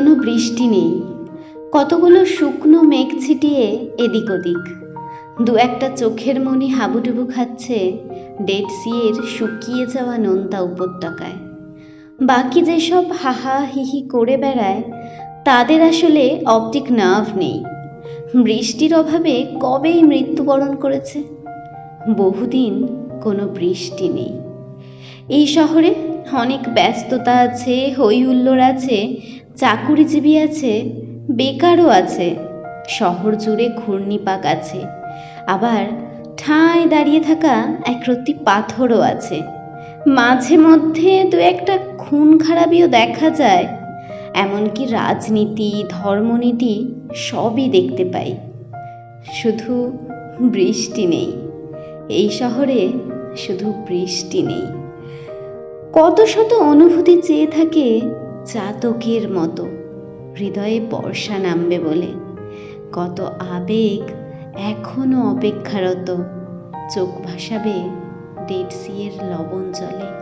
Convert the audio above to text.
বৃষ্টি নেই। কতগুলো শুকনো মেঘ ছিটিয়ে এদিক ওদিক। দু একটা চোখের মনি হাবুডুবু খাচ্ছে ডেড সিয়ের শুকিয়ে যাওয়া নোনতা উপত্যকায়। বাকি যেসব হাহা হিহি করে বেড়ায়, তাদের আসলে অপটিক নার্ভ নেই। বৃষ্টির অভাবে কবেই মৃত্যুবরণ করেছে? বহুদিন কোনো বৃষ্টি নেই। এই শহরে অনেক ব্যস্ততা আছে হই হুল্লোড় আছে চাকুরিজীবী আছে, বেকারও আছে, শহর জুড়ে ঘূর্ণিপাক আছে, আবার ঠায় দাঁড়িয়ে থাকা একরত্তি পাথরও আছে। মাঝে মধ্যে দু একটা খুন খারাপিও দেখা যায়, এমনকি রাজনীতি, ধর্মনীতি সবই দেখতে পাই। শুধু বৃষ্টি নেই, এই শহরে শুধু বৃষ্টি নেই। কত শত অনুভূতি চেয়ে থাকে চাতকের মতো। হৃদয়ে বর্ষা নামবে বলে। কত আবেগ এখনও অপেক্ষারত। চোখ ভাসাবে ডেড এর লবণ জলে।